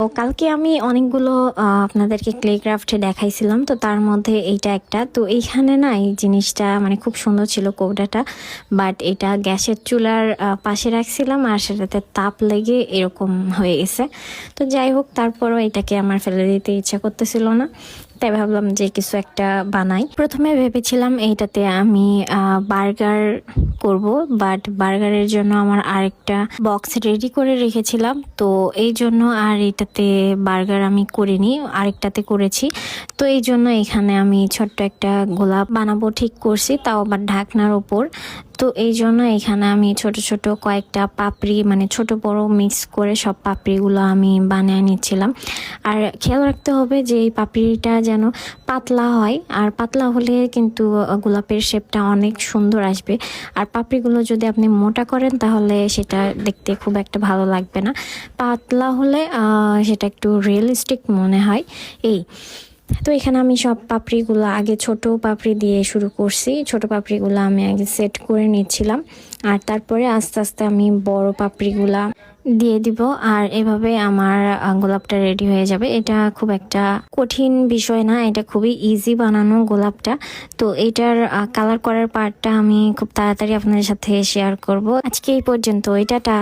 তো কালকে আমি অনেকগুলো আপনাদেরকে ক্লে ক্রাফটে দেখাইছিলাম, তো তার মধ্যে এইটা একটা। তো এইখানে না এই জিনিসটা মানে খুব সুন্দর ছিল কৌটাটা বাট এটা গ্যাসের চুলার পাশে রাখছিলাম আর সেটাতে তাপ লেগে এরকম হয়ে গেছে। তো যাই হোক, তারপরও এটাকে আমার ফেলে দিতে ইচ্ছা করতেছিল না, তাই ভাবলাম যে কিছু একটা বানাই। প্রথমে ভেবেছিলাম এইটাতে আমি বার্গার করব বাট বার্গারের জন্য আমার আরেকটা বক্স রেডি করে রেখেছিলাম, তো এই জন্য আর এটাতে বার্গার আমি করিনি, আরেকটাতে করেছি। তো এই জন্য এখানে আমি ছোট্ট একটা গোলাপ বানাবো ঠিক করছি, তাও আবার ঢাকনার ওপর। তো এই জন্য এখানে আমি ছোট ছোট কয়েকটা পাপড়ি মানে ছোট বড় মিক্স করে সব পাপড়িগুলো আমি বানিয়ে নিচ্ছিলাম। আর খেয়াল রাখতে হবে যে এই পাপড়িটা যেন পাতলা হয়, আর পাতলা হলে কিন্তু গোলাপের শেপটা অনেক সুন্দর আসবে। আর পাপড়িগুলো যদি আপনি মোটা করেন, তাহলে সেটা দেখতে খুব একটা ভালো লাগবে না। পাতলা হলে সেটা একটু রিয়েলিস্টিক মনে হয়। এই, তো এখানে আমি সব পাপড়িগুলো আগে ছোট পাপড়ি দিয়ে শুরু করছি। ছোট পাপড়িগুলো আমি আগে সেট করে নিচ্ছিলাম। আর তারপরে আস্তে আস্তে আমি বড় পাপড়িগুলা দিয়ে দিব। আর এভাবে আমার গোলাপটা রেডি হয়ে যাবে। এটা খুব একটা কঠিন বিষয় না, এটা খুবই ইজি বানানো গোলাপটা। তো এটার কালার করার পার্টটা আমি খুব তাড়াতাড়ি আপনাদের সাথে শেয়ার করব। আজকে এই পর্যন্ত এটাটা